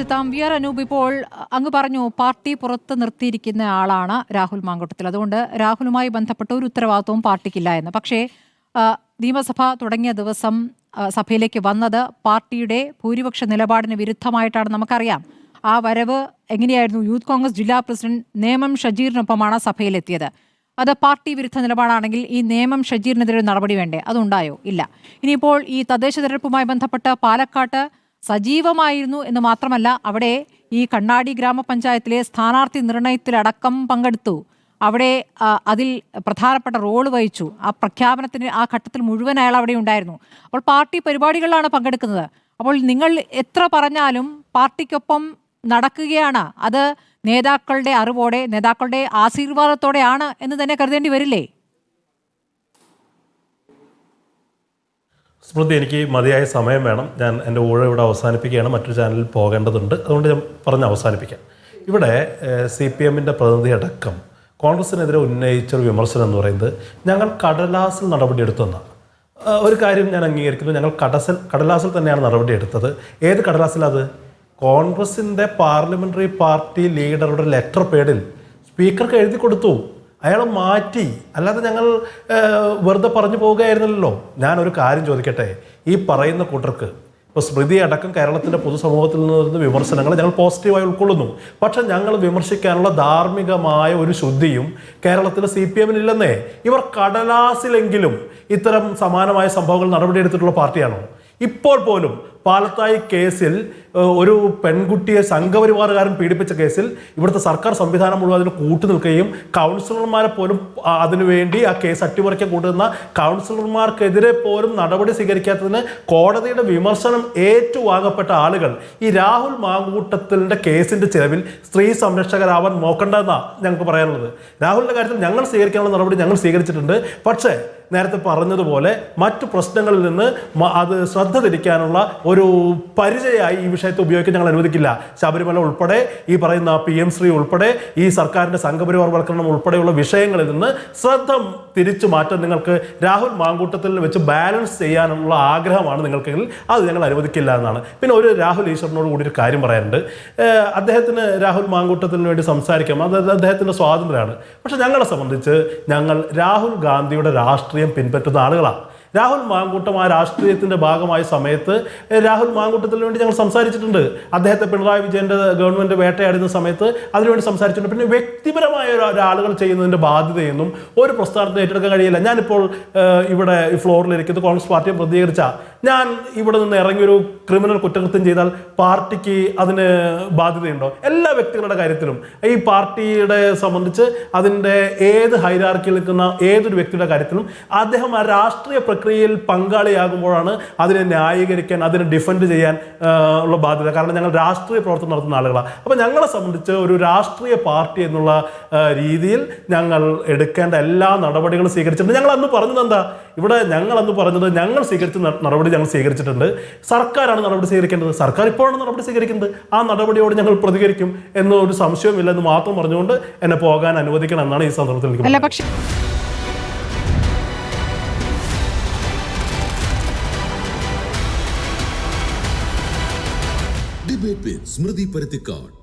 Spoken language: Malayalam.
ആർ അനൂപ് ഇപ്പോൾ അങ്ങ് പറഞ്ഞു പാർട്ടി പുറത്ത് നിർത്തിയിരിക്കുന്ന ആളാണ് രാഹുൽ മാങ്കൂട്ടത്തിൽ. അതുകൊണ്ട് രാഹുലുമായി ബന്ധപ്പെട്ട ഒരു ഉത്തരവാദിത്വവും പാർട്ടിക്കില്ല എന്ന്. പക്ഷേ നിയമസഭ തുടങ്ങിയ ദിവസം സഭയിലേക്ക് വന്നത് പാർട്ടിയുടെ ഭൂരിപക്ഷ നിലപാടിന് വിരുദ്ധമായിട്ടാണ് നമുക്കറിയാം. ആ വരവ് എങ്ങനെയായിരുന്നു? യൂത്ത് കോൺഗ്രസ് ജില്ലാ പ്രസിഡന്റ് നേമം ഷജീറിനൊപ്പമാണ് സഭയിലെത്തിയത്. അത് പാർട്ടി വിരുദ്ധ നിലപാടാണെങ്കിൽ ഈ നേമം ഷജീറിനെതിരെ നടപടി വേണ്ടേ? അതുണ്ടായോ? ഇല്ല. ഇനിയിപ്പോൾ ഈ തദ്ദേശ തെരഞ്ഞെടുപ്പുമായി ബന്ധപ്പെട്ട് പാലക്കാട്ട് സജീവമായിരുന്നു എന്ന് മാത്രമല്ല അവിടെ ഈ കണ്ണാടി ഗ്രാമപഞ്ചായത്തിലെ സ്ഥാനാർത്ഥി നിർണയത്തിലടക്കം പങ്കെടുത്തു. അവിടെ അതിൽ പ്രധാനപ്പെട്ട റോൾ വഹിച്ചു. ആ പ്രഖ്യാപനത്തിന് ആ ഘട്ടത്തിൽ മുഴുവൻ അയാൾ അവിടെ ഉണ്ടായിരുന്നു. അപ്പോൾ പാർട്ടി പരിപാടികളിലാണ് പങ്കെടുക്കുന്നത്. അപ്പോൾ നിങ്ങൾ എത്ര പറഞ്ഞാലും പാർട്ടിക്കൊപ്പം നടക്കുകയാണ്. അത് നേതാക്കളുടെ അറിവോടെ നേതാക്കളുടെ ആശീർവാദത്തോടെയാണ് എന്ന് തന്നെ കരുതേണ്ടി വരില്ലേ? സ്മൃതി എനിക്ക് മതിയായ സമയം വേണം. ഞാൻ എന്റെ ഊഴ ഇവിടെ അവസാനിപ്പിക്കുകയാണ്. മറ്റൊരു ചാനലിൽ പോകേണ്ടതുണ്ട്. അതുകൊണ്ട് ഞാൻ പറഞ്ഞ് അവസാനിപ്പിക്കാം. ഇവിടെ സി പി എമ്മിന്റെ പ്രതിനിധി അടക്കം കോൺഗ്രസിനെതിരെ ഉന്നയിച്ചൊരു വിമർശനം എന്ന് പറയുന്നത് ഞങ്ങൾ കടലാസിൽ നടപടിയെടുത്തെന്നാണ് ഒരു കാര്യം ഞാൻ അംഗീകരിക്കുന്നു. ഞങ്ങൾ കടസൽ കടലാസിൽ തന്നെയാണ് നടപടിയെടുത്തത് ഏത് കടലാസിലത് കോൺഗ്രസിന്റെ പാർലമെന്ററി പാർട്ടി ലീഡറുടെ ലെറ്റർ പേഡിൽ സ്പീക്കർക്ക് എഴുതി കൊടുത്തു. അയാൾ മാറ്റി അല്ലാതെ ഞങ്ങൾ വെറുതെ പറഞ്ഞു പോവുകയായിരുന്നല്ലോ ഞാനൊരു കാര്യം ചോദിക്കട്ടെ? ഈ പറയുന്ന കൂട്ടർക്ക് ഇപ്പോൾ സ്മൃതി അടക്കം കേരളത്തിന്റെ പൊതുസമൂഹത്തിൽ നിന്ന് വിമർശനങ്ങൾ ഞങ്ങൾ പോസിറ്റീവായി ഉൾക്കൊള്ളുന്നു. പക്ഷേ ഞങ്ങൾ വിമർശിക്കാനുള്ള ധാർമ്മികമായ ഒരു ശുദ്ധിയും കേരളത്തിലെ സി പി എമ്മിനില്ലെന്നേ ഇവർ കടലാസിലെങ്കിലും ഇത്തരം സമാനമായ സംഭവങ്ങൾ നടപടിയെടുത്തിട്ടുള്ള പാർട്ടിയാണോ? ഇപ്പോൾ പോലും പാലത്തായി കേസിൽ ഒരു പെൺകുട്ടിയെ സംഘപരിവാറുകാരൻ പീഡിപ്പിച്ച കേസിൽ ഇവിടുത്തെ സർക്കാർ സംവിധാനം മുഴുവൻ അതിന് കൂട്ടു നിൽക്കുകയും കൗൺസിലർമാരെ പോലും അതിനുവേണ്ടി ആ കേസ് അട്ടിമറിക്കാൻ കൂട്ടുന്ന കൗൺസിലർമാർക്കെതിരെ പോലും നടപടി സ്വീകരിക്കാത്തതിന് കോടതിയുടെ വിമർശനം ഏറ്റുവാങ്ങപ്പെട്ട ആളുകൾ ഈ രാഹുൽ മാങ്കൂട്ടത്തിന്റെ കേസിന്റെ ചിലവിൽ സ്ത്രീ സംരക്ഷകരാവാൻ നോക്കണ്ടെന്നാണ് ഞങ്ങൾക്ക് പറയാനുള്ളത്. രാഹുലിന്റെ കാര്യത്തിൽ ഞങ്ങൾ സ്വീകരിക്കാനുള്ള നടപടി ഞങ്ങൾ സ്വീകരിച്ചിട്ടുണ്ട്. പക്ഷേ നേരത്തെ പറഞ്ഞതുപോലെ മറ്റു പ്രശ്നങ്ങളിൽ നിന്ന് അത് ശ്രദ്ധ തിരിക്കാനുള്ള ഒരു പരിചയമായി ഈ വിഷയത്തെ ഉപയോഗിക്കാൻ ഞങ്ങൾ അനുവദിക്കില്ല. ശബരിമല ഉൾപ്പെടെ ഈ പറയുന്ന പി എം ശ്രീ ഉൾപ്പെടെ ഈ സർക്കാരിന്റെ സംഘപരിവാർവൽക്കരണം ഉൾപ്പെടെയുള്ള വിഷയങ്ങളിൽ നിന്ന് ശ്രദ്ധ തിരിച്ചു മാറ്റാൻ നിങ്ങൾക്ക് രാഹുൽ മാങ്കൂട്ടത്തിൽ വെച്ച് ബാലൻസ് ചെയ്യാനുള്ള ആഗ്രഹമാണ് നിങ്ങൾക്കെങ്കിൽ അത് ഞങ്ങൾ അനുവദിക്കില്ല എന്നാണ്. പിന്നെ ഒരു രാഹുൽ ഈശ്വറിനോട് കൂടി ഒരു കാര്യം പറയാനുണ്ട്. അദ്ദേഹത്തിന് രാഹുൽ മാങ്കൂട്ടത്തിന് വേണ്ടി സംസാരിക്കാം. അത് അദ്ദേഹത്തിന്റെ സ്വാതന്ത്ര്യമാണ്. പക്ഷെ ഞങ്ങളെ സംബന്ധിച്ച് ഞങ്ങൾ രാഹുൽ ഗാന്ധിയുടെ രാഷ്ട്രീയം പിൻപറ്റുന്ന ആളുകളാണ്. രാഹുൽ മാങ്കൂട്ടം ആ രാഷ്ട്രീയത്തിന്റെ ഭാഗമായ സമയത്ത് രാഹുൽ മാങ്കൂട്ടത്തിന് വേണ്ടി ഞങ്ങൾ സംസാരിച്ചിട്ടുണ്ട്. അദ്ദേഹത്തെ പിണറായി വിജയന്റെ ഗവൺമെന്റ് വേട്ടയാടുന്ന സമയത്ത് അതിനുവേണ്ടി സംസാരിച്ചിട്ടുണ്ട്. പിന്നെ വ്യക്തിപരമായ ഒരാളുകൾ ചെയ്യുന്നതിന്റെ ബാധ്യതയൊന്നും ഒരു പ്രസ്ഥാനത്തിന് ഏറ്റെടുക്കാൻ കഴിയില്ല. ഞാനിപ്പോൾ ഇവിടെ ഈ ഫ്ലോറിലിരിക്കുന്നത് കോൺഗ്രസ് പാർട്ടിയെ പ്രതികരിച്ച. ഞാൻ ഇവിടെ നിന്ന് ഇറങ്ങിയൊരു ക്രിമിനൽ കുറ്റകൃത്യം ചെയ്താൽ പാർട്ടിക്ക് അതിന് ബാധ്യതയുണ്ടോ? എല്ലാ വ്യക്തികളുടെ കാര്യത്തിലും. ഈ പാർട്ടിയുടെ സംബന്ധിച്ച് അതിന്റെ ഏത് ഹൈരാർക്കിയിൽ നിൽക്കുന്ന ഏതൊരു വ്യക്തിയുടെ കാര്യത്തിലും അദ്ദേഹം ആ രാഷ്ട്രീയ പ്രക്രിയയിൽ പങ്കാളിയാകുമ്പോഴാണ് അതിനെ ന്യായീകരിക്കാൻ അതിനെ ഡിഫെൻഡ് ചെയ്യാൻ ഉള്ള ബാധ്യത. കാരണം ഞങ്ങൾ രാഷ്ട്രീയ പ്രവർത്തനം നടത്തുന്ന ആളുകളാണ് അപ്പോൾ ഞങ്ങളെ സംബന്ധിച്ച് ഒരു രാഷ്ട്രീയ പാർട്ടി എന്നുള്ള രീതിയിൽ ഞങ്ങൾ എടുക്കേണ്ട എല്ലാ നടപടികളും സ്വീകരിച്ചിട്ടുണ്ട്. ഞങ്ങൾ അന്ന് പറഞ്ഞത് എന്താ? ഇവിടെ ഞങ്ങൾ അന്ന് പറഞ്ഞത് ഞങ്ങൾ സ്വീകരിച്ച നടപടി ഞങ്ങൾ സ്വീകരിച്ചിട്ടുണ്ട്. സർക്കാരാണ് നടപടി സ്വീകരിക്കേണ്ടത്. സർക്കാർ ഇപ്പോഴാണ് നടപടി സ്വീകരിക്കുന്നത്. ആ നടപടിയോട് ഞങ്ങൾ പ്രതികരിക്കും എന്നൊരു സംശയവും എന്ന് മാത്രം പറഞ്ഞുകൊണ്ട് എന്നെ പോകാൻ അനുവദിക്കണം എന്നാണ് ഈ സന്ദർഭത്തിൽ എനിക്ക് അല്ല പക്ഷേ